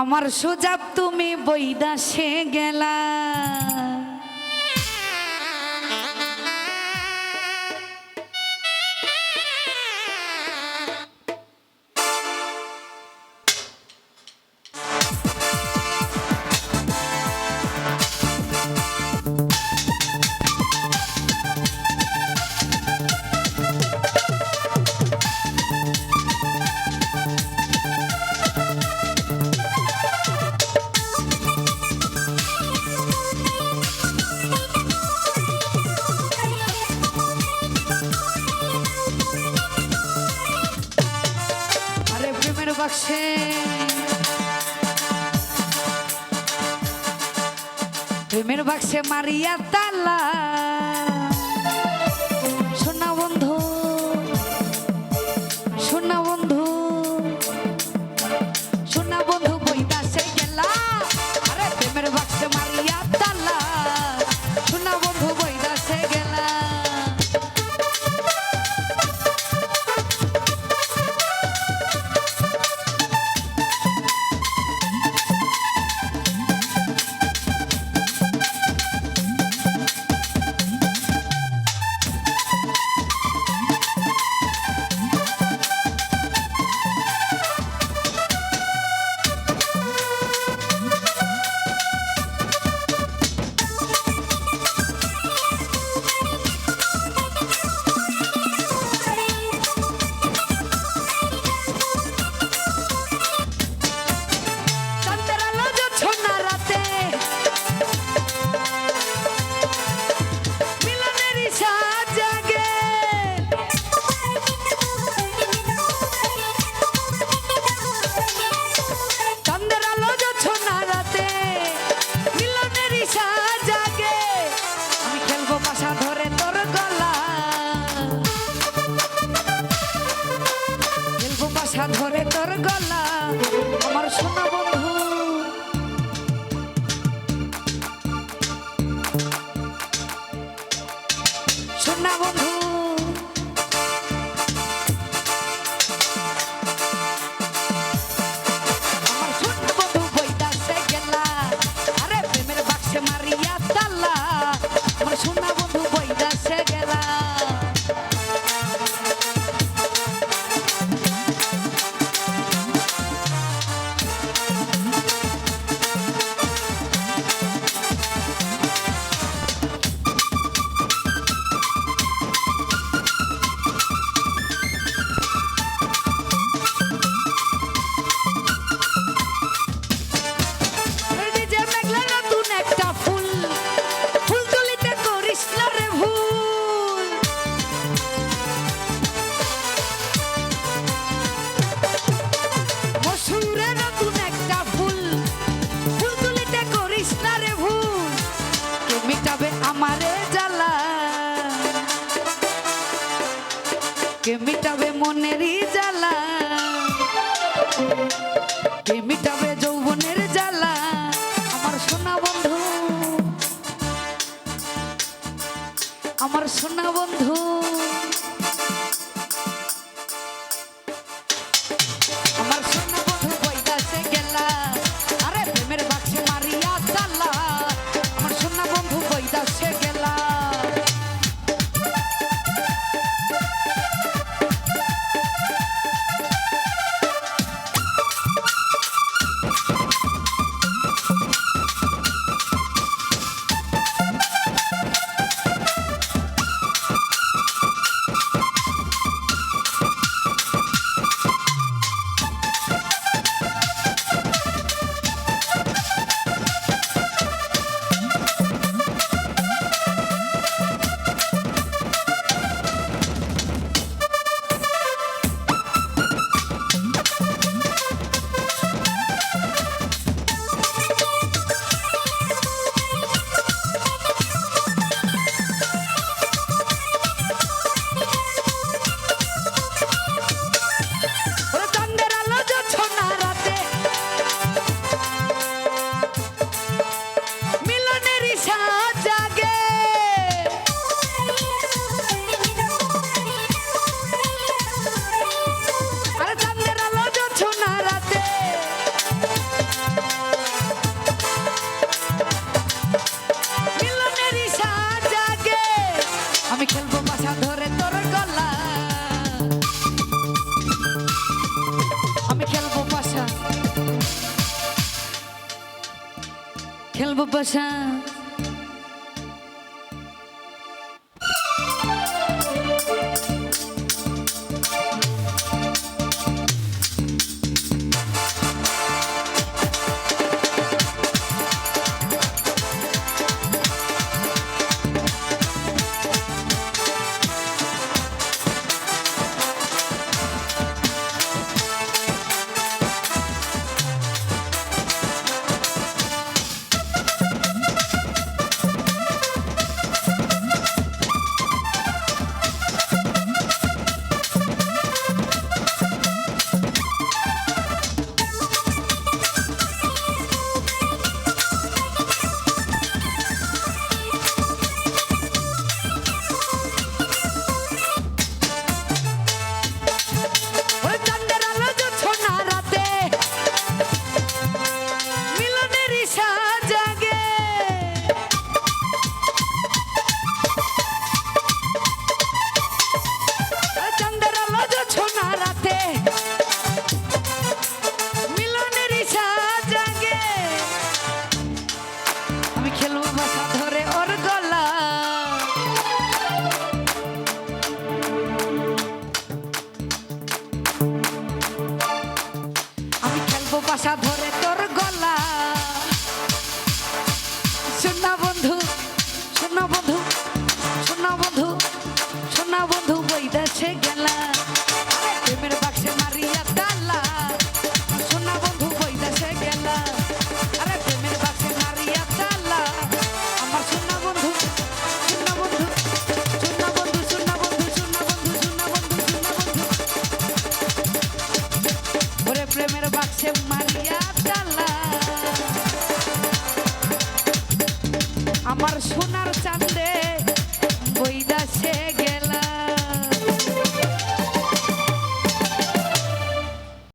আমার সোজাব তুমি বৈদাসে গেলা। বাক্সে প্রেমের বাক্সে মারিয়া তালা। মনের জ্বালা। মিটাবে যৌবনের জ্বালা। আমার সোনা বন্ধু আমার সোনা বন্ধু। খেলব বাসা ধরে তোর গলা। আমি খেলব বাসা। খেলব বাসা। বাসা ধরে তোর গলা। শোনা বন্ধু শোনা বন্ধু শোনা বন্ধু শোনা বন্ধু বই দেশে গেলা। প্রেমের বাক্সে মারিয়া তালা। শোনা বন্ধু বই গেলা। আরে প্রেমের বাক্সে মারিয়া তালা। আমার শোনা বন্ধু শোনা বন্ধু শোনা বন্ধু শোনা বন্ধু শোনা বন্ধু শোনা বন্ধু শোনা বন্ধু। ওরে প্রেমের বাক্সে মারিয়া সোনার বইদাসে